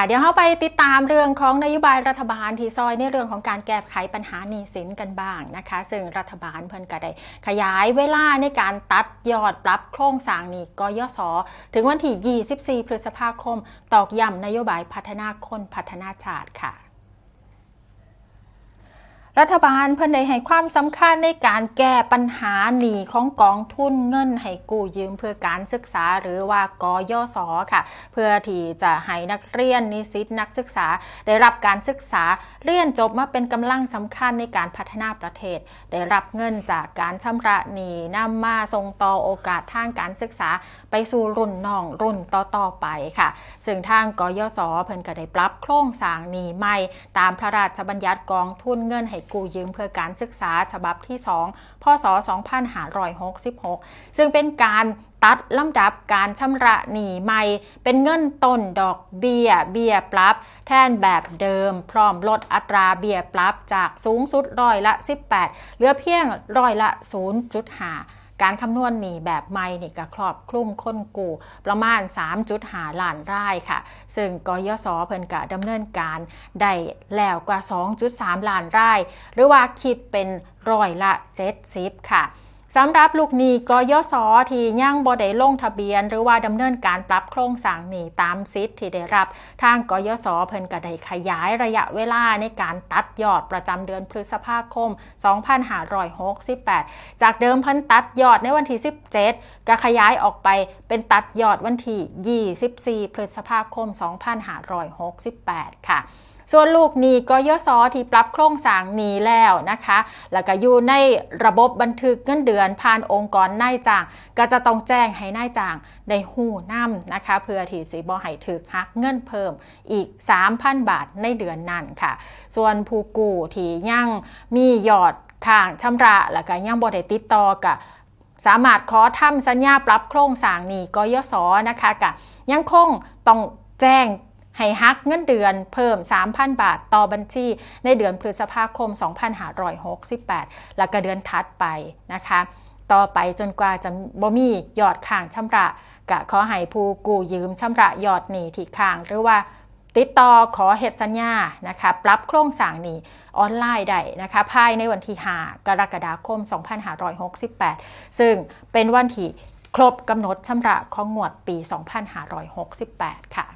ค่ะ เดี๋ยวเราไปติดตามเรื่องของนโยบายรัฐบาลที่ซอยในเรื่องของการแก้ไขปัญหาหนี้สินกันบ้างนะคะ ซึ่งรัฐบาลเพิ่นก็ได้ขยายเวลาในการตัดยอดปรับโครงสร้างหนี้กยศถึงวันที่ 24 พฤษภาคม ตอกย้ำนโยบายพัฒนาคนพัฒนาชาติค่ะ รัฐบาลเพิ่นได้ให้ความสำคัญในการแก้ปัญหาหนี้ของกองทุนเงินให้กู้ยืมเพื่อการศึกษาหรือว่ากยศค่ะ เพื่อที่จะให้นักเรียนนิสิตนักศึกษา ได้รับการศึกษาเรียนจบมาเป็นกำลังสำคัญในการพัฒนาประเทศ ได้รับเงินจากการชำระหนี้นำมาส่งต่อโอกาสทางการศึกษา ไปสู่รุ่นน้องรุ่นต่อๆไปค่ะ ซึ่งทางกยศเพิ่นก็ได้ปรับโครงสร้างหนี้ใหม่ ตามพระราชบัญญัติกองทุนเงินให้กู้ยืมเพื่อการศึกษาฉบับที่ 2 พศ 2566 ซึ่งเป็นการตัดลำดับการชำระหนี้ใหม่ เป็นเงินต้นดอกเบี้ย เบี้ยปรับ แทนแบบเดิม พร้อมลดอัตราเบี้ยปรับจากสูงสุดร้อยละ 18 เหลือเพียงร้อยละ 0.5 การคำนวณหนี้แบบไม่นี่ก็ครอบคลุมคนกูประมาณ 3.5ล้านไร่ค่ะ ซึ่งกยศเพิ่นก็ดำเนินการได้แล้วกว่า 2.3 ล้านไร่หรือว่าคิดเป็นร้อยละ 70 ค่ะ สำหรับลูกหนี้กยศที่ยังบ่ได้ลงทะเบียน หรือว่าดำเนินการปรับโครงสร้างหนี้ตามสิทธิ์ที่ได้รับ ทางกยศเพิ่นก็ได้ขยายระยะเวลาในการตัดยอดประจำเดือนพฤษภาคม 2568 จากเดิมเพิ่นตัดยอดในวันที่ 17 ก็ขยายออกไปเป็นตัดยอดวันที่ 24 พฤษภาคม 2568 ค่ะ ส่วนลูกหนี้กยศที่ปรับโครงสร้างหนี้แล้วนะคะ แล้วก็อยู่ในระบบบันทึกเงินเดือนผ่านองค์กรนายจ้าง ก็จะต้องแจ้งให้นายจ้างได้หู้นํนะคะ เพื่อที่สิบ่ให้ถึกหักเงินเพิ่มอีก 3,000 บาทในเดือนนั้นค่ะ ส่วนผู้กู้ที่ยังมียอดค้างชำระ แล้วก็ยังบ่ได้ติดต่อกับสามารถขอทำสัญญาปรับโครงสร้างนี้กยศนะคะกะยังคงต้องแจ้ง ให้ฮักเงินเดือนเพิ่ม 3,000 บาทต่อบัญชี ในเดือนพฤษภาคม 2568 แล้วก็เดือนถัดไปนะคะ ต่อไปจนกว่าจะบ่มียอดค้างชำระกะขอให้ผู้กู้ยืมชำระยอดหนี้ที่ค้าง หรือว่าติดต่อขอเหตุสัญญานะคะปรับโครงสร้างหนี้ออนไลน์ได้นะคะภายในวันที่ 5 กรกฎาคม 2568 ซึ่งเป็นวันที่ครบกำหนดชำระของงวดปี 2568 ค่ะ